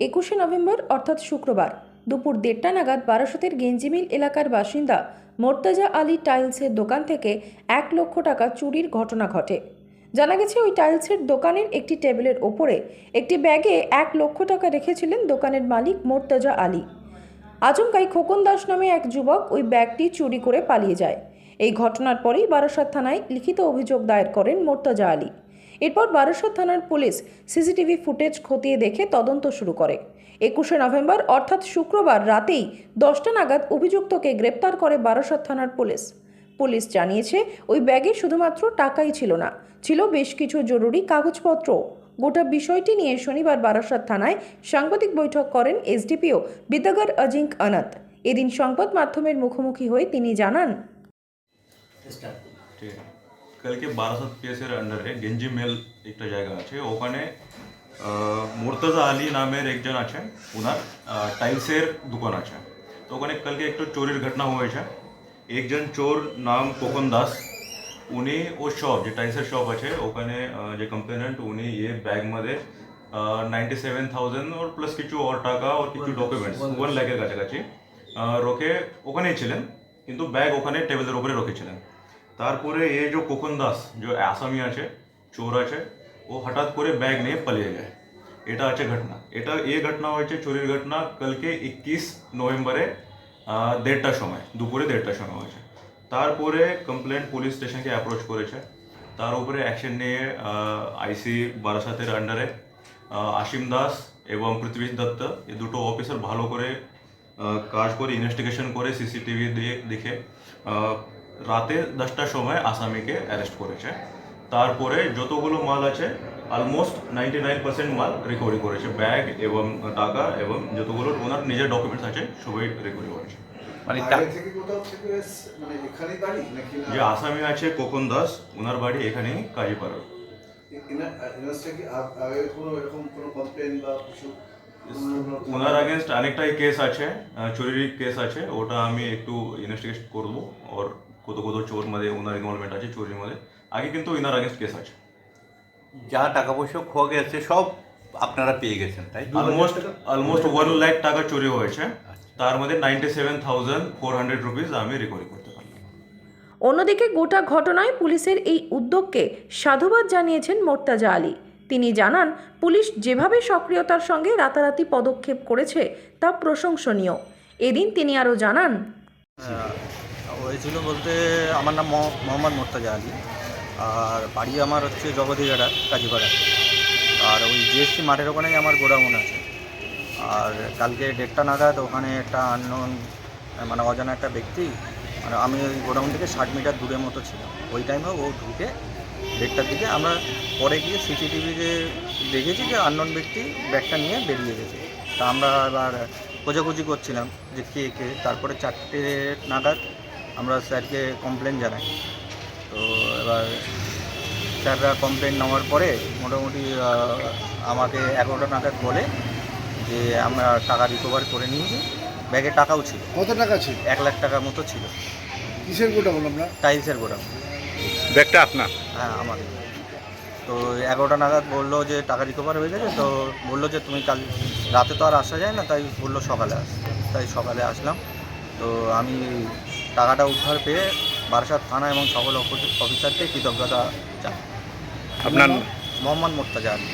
একুশে নভেম্বর, অর্থাৎ শুক্রবার, দুপুর দেড়টা নাগাদ বারাসতের গেঞ্জিমিল এলাকার বাসিন্দা মোর্তাজা আলী টাইলসের দোকান থেকে এক লক্ষ টাকা চুরির ঘটনা ঘটে। জানা গেছে, ওই টাইলসের দোকানের একটি টেবিলের ওপরে একটি ব্যাগে এক লক্ষ টাকা রেখেছিলেন দোকানের মালিক মোর্তাজা আলী। আচমকাই খোকন দাস নামে এক যুবক ওই ব্যাগটি চুরি করে পালিয়ে যায়। এই ঘটনার পরেই বারাসাত থানায় লিখিত অভিযোগ দায়ের করেন মোর্তাজা আলী। এরপর বারাসাত থানার পুলিশ সিসিটিভি ফুটেজ খতিয়ে দেখে তদন্ত শুরু করে। একুশে নভেম্বর, অর্থাৎ শুক্রবার রাতেই দশটা নাগাদ অভিযুক্তকে গ্রেপ্তার করে বারাসাত থানার পুলিশ। পুলিশ জানিয়েছে, ওই ব্যাগে শুধুমাত্র টাকাই ছিল না, ছিল বেশ কিছু জরুরি কাগজপত্র। গোটা বিষয়টি নিয়ে শনিবার বারাসাত থানায় সাংবাদিক বৈঠক করেন এসডিপিও বিদ্যাগর অজিঙ্ক অনাথ এদিন সংবাদ মাধ্যমের মুখোমুখি হয়ে তিনি জানান কালকে বারাসাত পিএসের আন্ডারে গেঞ্জি মেল একটা জায়গা আছে। ওখানে মোর্তাজা আলী নামের একজন আছে ওনার টাইলসের দোকান আছে। তো ওখানে কালকে একটু চোরের ঘটনা হয়েছে। একজন চোর নাম কোকন দাস উনি ও শপ যে টাইলসের শপ আছে ওখানে যে কমপ্লেনেন্ট উনি ইয়ে ব্যাগ মধ্যে নাইনটি সেভেন থাউজেন্ড ওর প্লাস কিছু ওর টাকা ওর কিছু ডকুমেন্টস ওয়ান ল্যাখের কাছাকাছি। রেখে ওখানেই ছিলেন কিন্তু ব্যাগ ওখানে টেবিলের উপরে রেখেছিলেন। তারপরে এ যে কোকন দাস, যে আসামি আছে, চোর আছে, ও হঠাৎ করে ব্যাগ নিয়ে পালিয়ে যায়। এটা আছে ঘটনা। এটা এ ঘটনা হয়েছে, চুরির ঘটনা। কালকে ইক্কিশ নভেম্বরে দেড়টার সময়, দুপুরে দেড়টার সময় হয়েছে। তারপরে কমপ্লেন পুলিশ স্টেশনকে অ্যাপ্রোচ করেছে। তার উপরে অ্যাকশন নিয়ে আইসি বারাসাতের আন্ডারে আসিম দাস এবং পৃথ্বীশ দত্ত এই দুটো অফিসার ভালো করে কাজ করে ইনভেস্টিগেশন করে সিসিটিভি দিয়ে দেখে রাতে দশটার সময় আসামিকে অ্যারেস্ট করেছে। তারপরে যতগুলো মাল আছে অলমোস্ট নাইনটি নাইন পার্সেন্ট মাল রিকভারি করেছে। ব্যাগ এবং টাকা এবং যতগুলো ওনার নিজের ডকুমেন্টস আছে সবই রিকভারি করেছে। মানে মানে এখানেই বাড়ি নাকি না? যে আসামি আছে কোকন দাস ওনার বাড়ি এখানেই কাজীপাড়া। ইউনিভার্সিটি আগে কোনো এরকম কোনো কমপ্লেন বা কিছু ওনার আগেনস্ট অনেকটাই কেস আছে চুরির কেস আছে ওটা আমি একটু ইনভেস্টিগেশন করব ওর কত কত চোর মধ্যে ওনার ইনভলভমেন্ট আছে চুরির মধ্যে আগে কিন্তু ওনার আগেনস্ট কেস আছে যা টাকা পয়সা খোয়া গেছে সব আপনারা পেয়ে গেছেন তাই অলমোস্ট অলমোস্ট ওয়ান লাখ টাকা চুরি হয়েছে তার মধ্যে ninety seven thousand four hundred rupees আমি রিকভারি করতে পারলাম অন্যদিকে গোটা ঘটনায় পুলিশের এই উদ্যোগকে সাধুবাদ জানিয়েছেন মোর্তাজা আলী। তিনি জানান পুলিশ যেভাবে সক্রিয়তার সঙ্গে রাতারাতি পদক্ষেপ করেছে তা প্রশংসনীয়। এদিন তিনি আরও জানান হয়েছিল বলতে আমার নাম মহ- মোহাম্মদ মোর্তাজা আলী। আর বাড়ি আমার হচ্ছে জগদীঘাটা কাজীপাড়া। আর ওই জিএসটি মাঠের ওখানেই আমার গোডাউন আছে। আর কালকে দেড়টা নাগাদ ওখানে একটা আননোন মানে অজানা একটা ব্যক্তি মানে আমি ওই গোডাউন থেকে ষাট মিটার দূরের মতো ছিলাম। ওই টাইমে ও ঢুকে দেড়টার দিকে আমরা পরে গিয়ে সিসিটিভিতে দেখেছি যে আননোন ব্যক্তি ব্যাগটা নিয়ে বেরিয়ে গেছে। তা আমরা এবার খোঁজাখুঁজি করছিলাম যে কে কে। তারপরে চারটে নাগাদ আমরা স্যারকে কমপ্লেন জানাই। তো এবার স্যাররা কমপ্লেন নেওয়ার পরে মোটামুটি আমাকে এগারোটা নাগাদ বলে যে আমরা টাকা রিকভার করে নিয়েছি। ব্যাগে টাকাও ছিল। কত টাকা ছিল? এক লাখ টাকার মতো ছিল। কিসের গোডাউন আমরা টাইলসের গোডাউন। ব্যাগটা আপনার? হ্যাঁ আমাদের তো এগারোটা নাগাদ বলল যে টাকা রিকভার হয়ে গেছে তো বলল যে তুমি কাল রাতে তো আর আসা যায় না তাই বলল সকালে আস তাই সকালে আসলাম। তো আমি টাকাটা উদ্ধার পেয়ে বারাসাত থানা এবং সকল অফিস- অফিসারকে কৃতজ্ঞতা জানাই। আপনার মোহাম্মদ মোর্তাজা। আলী